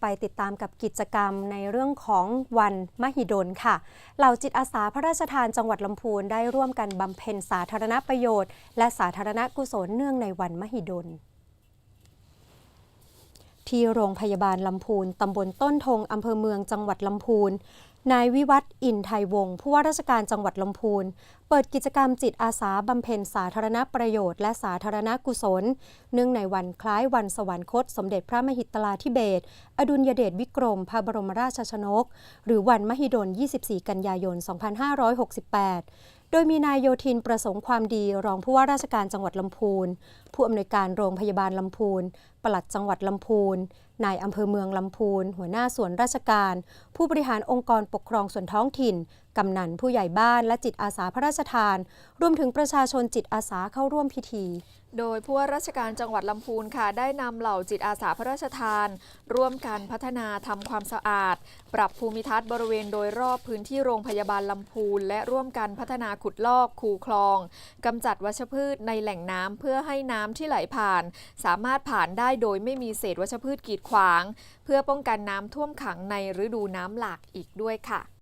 ไปติดตามกับกิจกรรมในเรื่องของวันมหิดลค่ะ เหล่าจิตอาสาพระราชทานจังหวัดลำพูนได้ร่วมกันบำเพ็ญสาธารณประโยชน์ และสาธารณกุศลเนื่องในวันมหิดล ที่โรงพยาบาลลำพูนตำบลต้นธงอำเภอเมืองจังหวัดลำพูน นายวิวัฒน์อินไทยวงศ์ผู้ว่าราชการจังหวัดลำพูน เปิดกิจกรรมจิตอาสาบำเพ็ญสาธารณประโยชน์และสาธารณกุศล เนื่องในวันคล้ายวันสวรรคต สมเด็จพระมหิตลาธิเบศอดุลยเดชวิกรม พระบรมราชชนก หรือวันมหิดล 24 กันยายน 2568 โดยมีนายโยธินประสงค์ความดีรองผู้ว่าราชการจังหวัดลำพูน ผู้อำนวยการโรงพยาบาลลำพูนปลัดจังหวัดลำพูน นายอำเภอเมืองลำพูน หัวหน้าส่วนราชการ ผู้บริหารองค์กรปกครองส่วนท้องถิ่น กำนันผู้ใหญ่บ้านและจิตอาสาพระราชทาน รวมถึงประชาชนจิตอาสาเข้าร่วมพิธีโดยผู้ว่าราชการจังหวัดลำพูนค่ะ ได้นำเหล่าจิตอาสาพระราชทาน ร่วมกันพัฒนาทำความสะอาด ปรับภูมิทัศน์บริเวณโดยรอบพื้นที่โรงพยาบาลลำพูน และร่วมกันพัฒนาขุดลอกคูคลองกำจัดวัชพืชในแหล่งน้ำเพื่อให้น้ำที่ไหลผ่าน สามารถผ่านได้โดยไม่มีเศษวัชพืชกีดขวาง เพื่อป้องกันน้ำท่วมขังในฤดูน้ำหลากอีกด้วยค่ะ